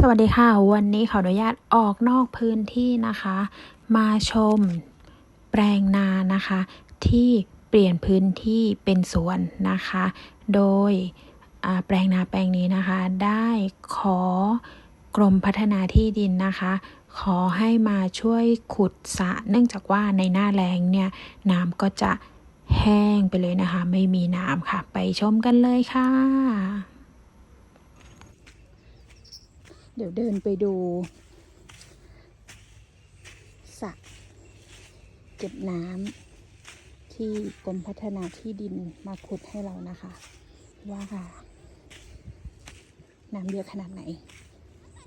สวัสดีค่ะ วันนี้ขออนุญาตออกนอกพื้นที่นะคะ มาชมแปลงนานะคะ ที่เปลี่ยนพื้นที่เป็นสวนนะคะ โดยแปลงนาแปลงนี้นะคะ ได้ขอกรมพัฒนาที่ดินนะคะ ขอให้มาช่วยขุดสระเนื่องจากว่าในหน้าแล้งเนี่ยน้ำก็จะแห้งไปเลยนะคะ ไม่มีน้ำค่ะ ไปชมกันเลยค่ะ เดี๋ยวเดินไปดูสระเก็บน้ำที่กรมพัฒนาที่ดินมาขุดให้เรานะคะ ว่าน้ำเยอะขนาดไหน อ่า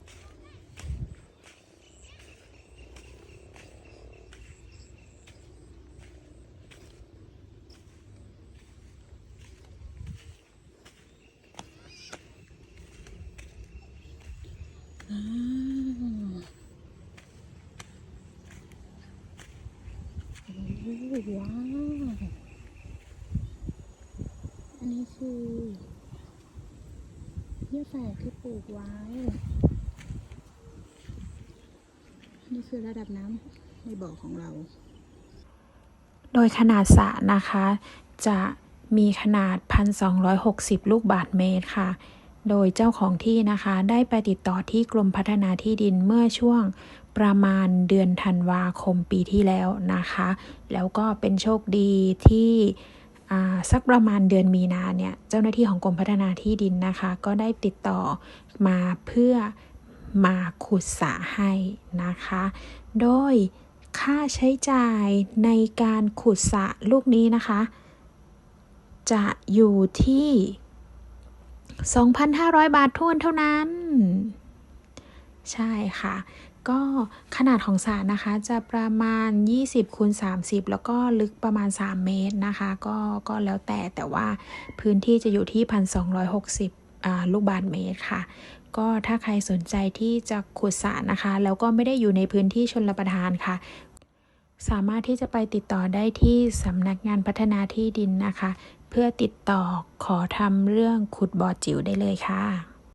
โอ้ย ว้าวอันนี้คือเยื่อแฝกที่ปลูกไว้ นี่คือระดับน้ำในบ่อของเรา โดยขนาดสระนะคะ จะมีขนาด 1,260 ลูกบาศก์เมตรค่ะ โดยเจ้าของที่นะคะได้ไปติดต่อที่กรมพัฒนาที่ดินเมื่อช่วงประมาณเดือนธันวาคมปีที่แล้วนะคะ แล้วก็เป็นโชคดีที่อ่าสักประมาณเดือนมีนาเนี่ยเจ้าหน้าที่ของกรมพัฒนาที่ดินนะคะ ก็ได้ติดต่อมาเพื่อมาขุดสระให้นะคะ โดยค่าใช้จ่ายในการขุดสระลูกนี้นะคะ จะอยู่ที่ 2,500 บาททวนเท่านั้น ใช่ค่ะ ก็ขนาดของสระนะคะจะประมาณ 20คูณ30 แล้วก็ลึกประมาณ 3 เมตรนะคะ ก็ก็แล้วแต่แต่ว่าพื้นที่จะอยู่ที่ 1,260อ่าลูกบาศก์เมตรค่ะก็ถ้าใครสนใจที่จะขุดสระนะคะ แล้วก็ไม่ได้อยู่ในพื้นที่ชนรประทานค่ะ สามารถที่จะไปติดต่อได้ที่สำนักงานพัฒนาที่ดินนะคะ เพื่อติดต่อขอทำเรื่องขุดบ่อจิ๋วได้เลยค่ะ